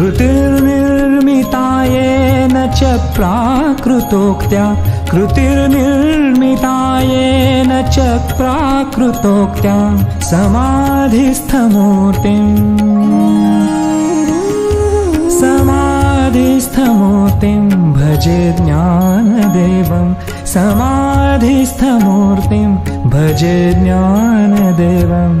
कृतिर्निर्मितायेन च प्राकृतोक्त्या कृतिर्निर्मितायेन च प्राकृतोक्त्या समाधिस्थमूर्तिम्। समाधिस्थमूर्तिं भजे ज्ञानदेवं। समाधिस्थमूर्तिं भजे ज्ञानदेवम्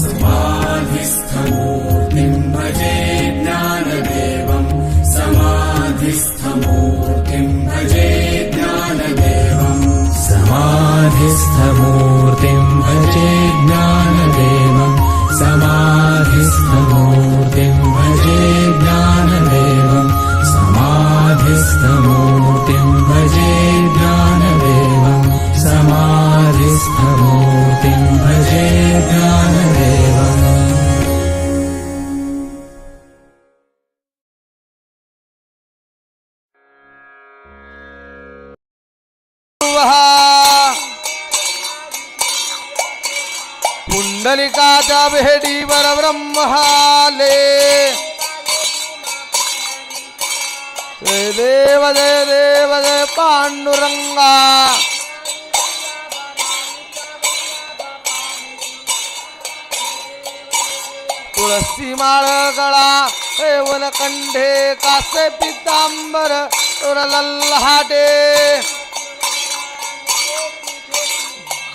प्रस्थमूर्तिं भजे पुंडलिकाच्या भेटीवर ब्रह्महाले जय देव जय देव जय पांडुरंगा। तुळसी माळ गळा एवन कंठे कासे पितांबर लल्हाटे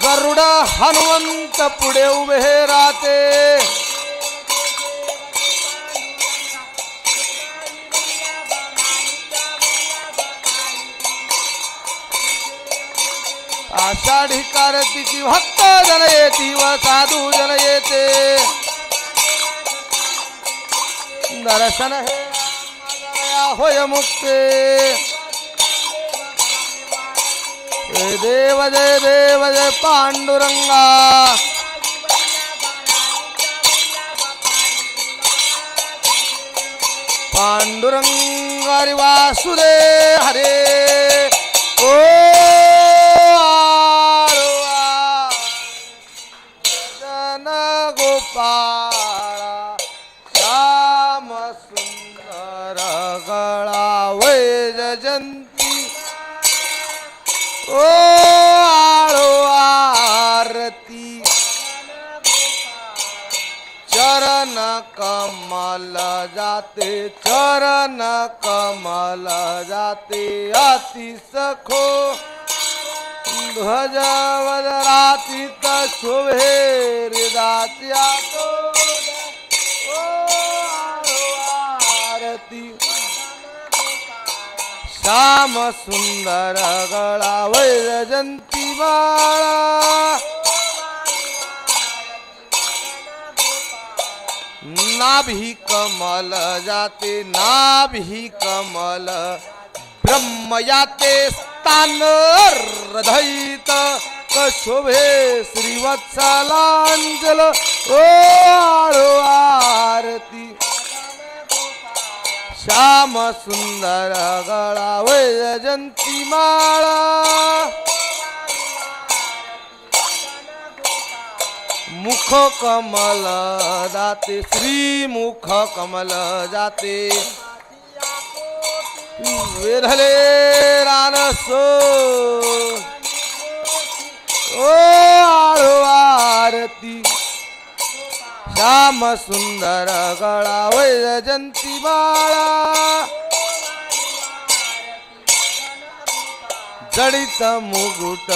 गरुड हनुमंत पुढे उभे राहते. आषाढी कारतीची भक्त जन येती व साधू जन येते. दर्शन हे होय मुक्ते. जय देव जय देव जय पांडुरंगा। पांडुरंगारी वासुदे हरे। ओ कमल जाते चरण कमल जाते अति सखो ध्वज वदरातीत शोभे तो आरती. श्याम सुंदर गळा वैरजंती बाळा. नाभी कमल जाते नाभी कमल. ब्रह्म याते स्थान हृदयित. शोभे श्रीवत्सलांजल. ओ आरती. श्याम सुंदर गळा वैजंती माळा मुख कमल जाते श्री मुख कमल जाते। वेधले रानसो। ओ आरती। श्याम सुंदर गळा वैजंती बाळा। जडित मुकुट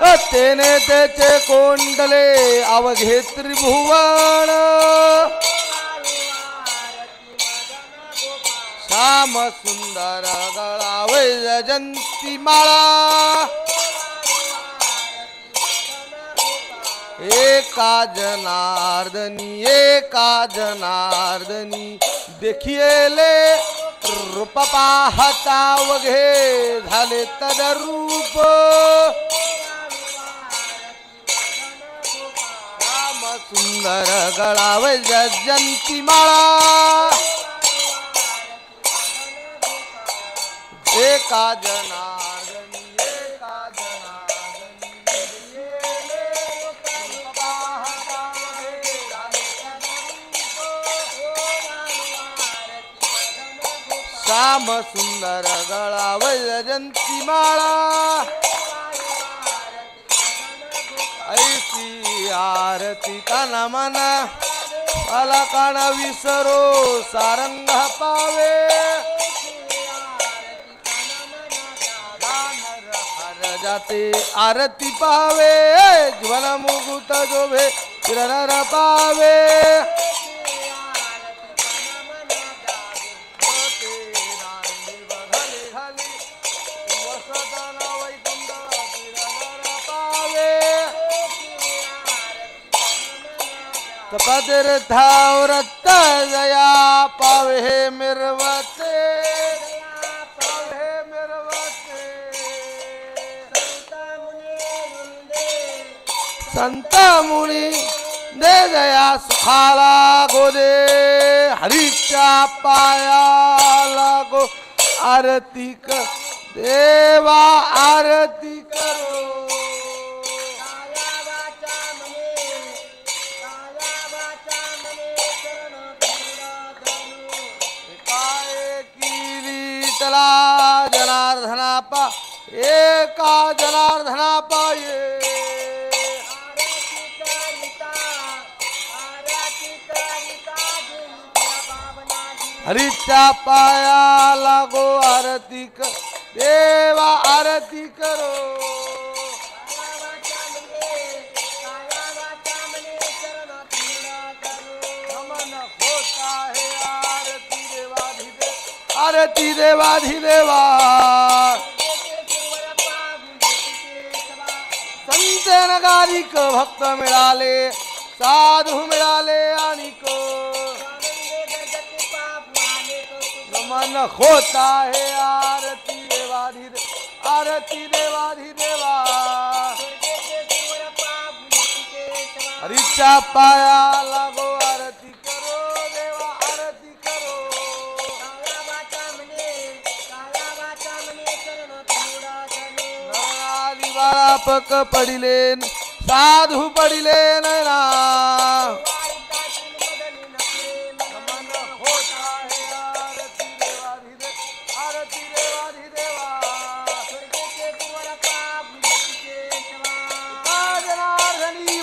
तेने त्याचे कोंडले अवघे त्रिभुवन. श्याम सुंदर गळा वैजंती माळा. एका जनार्दनी एका जनार्दनी देखिले रूप पाहता वघे झाले तदरूप. सुंदर गळाव जयंती माळा. एका जना श्याम सुंदर गळाव वैजंती माळा. आरती का मन मला काना विसरो, सारंग पावे। जाते आरती पावे ज्वल मुकुट जोभे किरण पावे। पदरथावरत जया पावे मिरवते पावे मिरवते. संत मुनी दे जया सुखाला गोदे. हरीच्या पायाला गो. आरती कर. देवा आरती करो. जनार्दना पा एका जनार्दना पाये हरीच्या पाया लागो आरती कर देवा आरती करो. नमन होता है आरती देवाधिदेव आरती देवाधिदेवा संत नगारिक भक्त मिळाले साधू मिळाले आणिक नमन होत आहे आरती देवाधिदे आरती देवाधिदेवा हरीच्या पाया लागो। व्यापक पडिलेन साधू पडिलेन ना.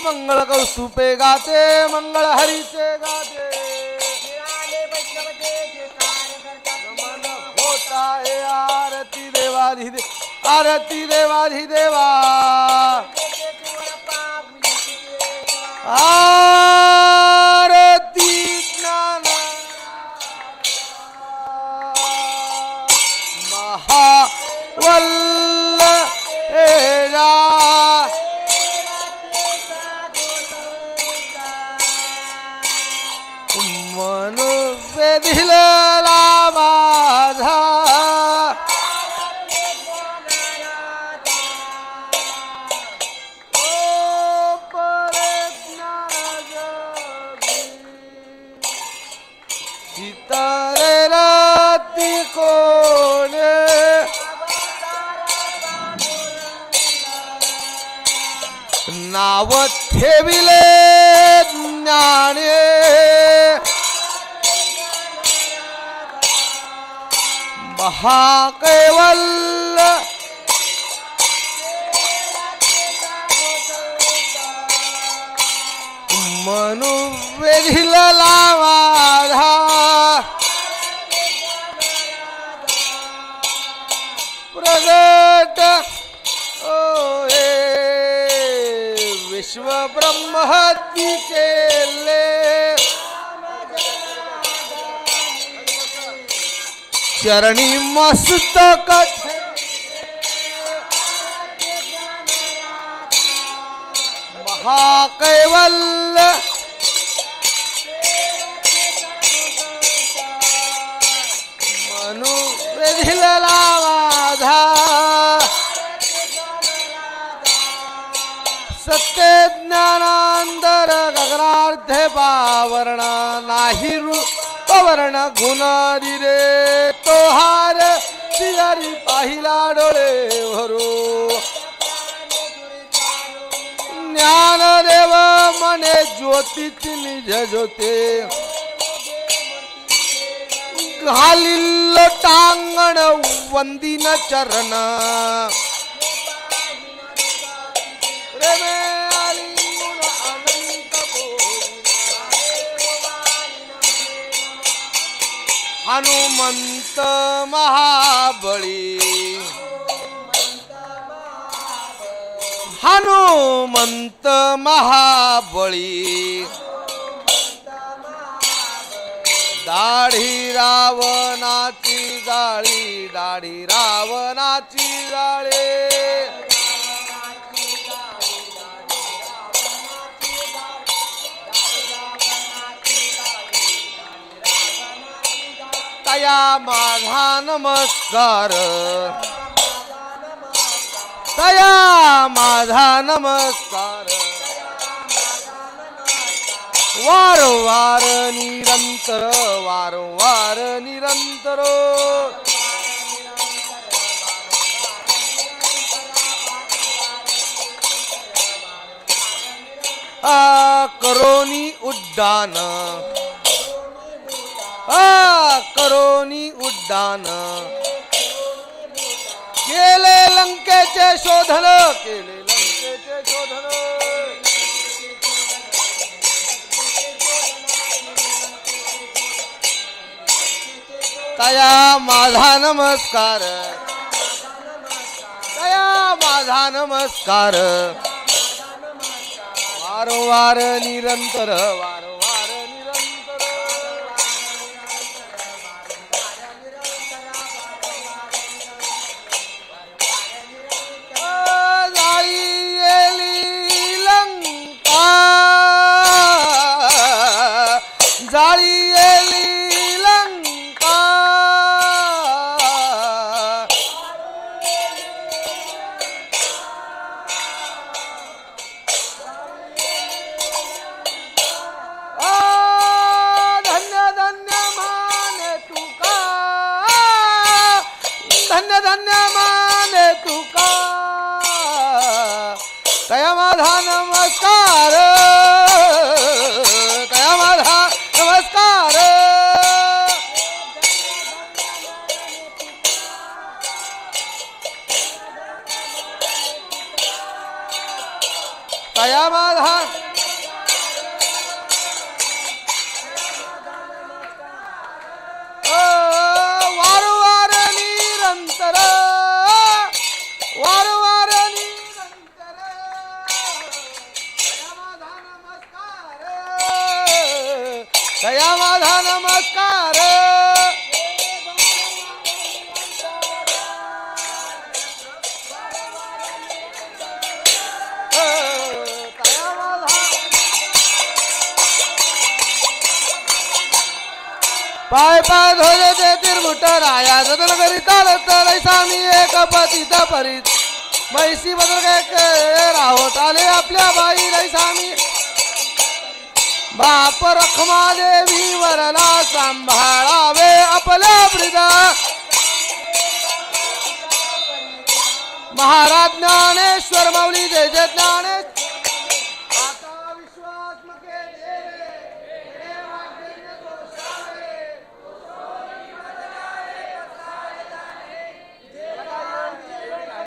मंगळ कौस्तुपे गाते मंगळ हरीचे गाते. नमन होत आहे आरती आरती देवाधिदेवा आरती राती कोण? नाव ठेविले ज्ञाने. महाकैवल्य मनु लावाधा प्रगट. ओ विश्व ब्रह्महत्ती केले चरणी मस्तक महाकैवल्य. सत्य ज्ञानांतर गगनार्थे पावरण नाही पवर्ण गुणारी रे तो हार तिजारी पाहिला डोळे भरू। ज्ञानदेव मने ज्योती निज ज्योते घालिल टांगण वंदिन चरण। हनुमंत महाबळी। हनुमंत महाबळी। दाढी रावणाची जाळी दाढी रावणाची जाळे। तया माझा नमस्कार. तया माझा नमस्कार. वारंवार निरंतर वारंवार निरंतर. करोनी उड्डाण. आ करोनी उड्डाण. केले लंकेचे शोधन केले लंकेचे शोधन. तया माझा नमस्कार. तया माझा नमस्कार. वारंवार निरंतर वार ತನ್ನದನ್ನ ಮಾನಕು नमस्कार. पाय पाय धोले ते तिरमुट राया. जतन करी तर सामी एक पतिता परीत. मैसी बदल काय राहोत आले आपल्या बाई सामी. बाप रखमा देवी वरला सांभाळावे आपल्या ब्रिदा महाराज ज्ञानेश्वर माऊली जय जय ज्ञानेश्वर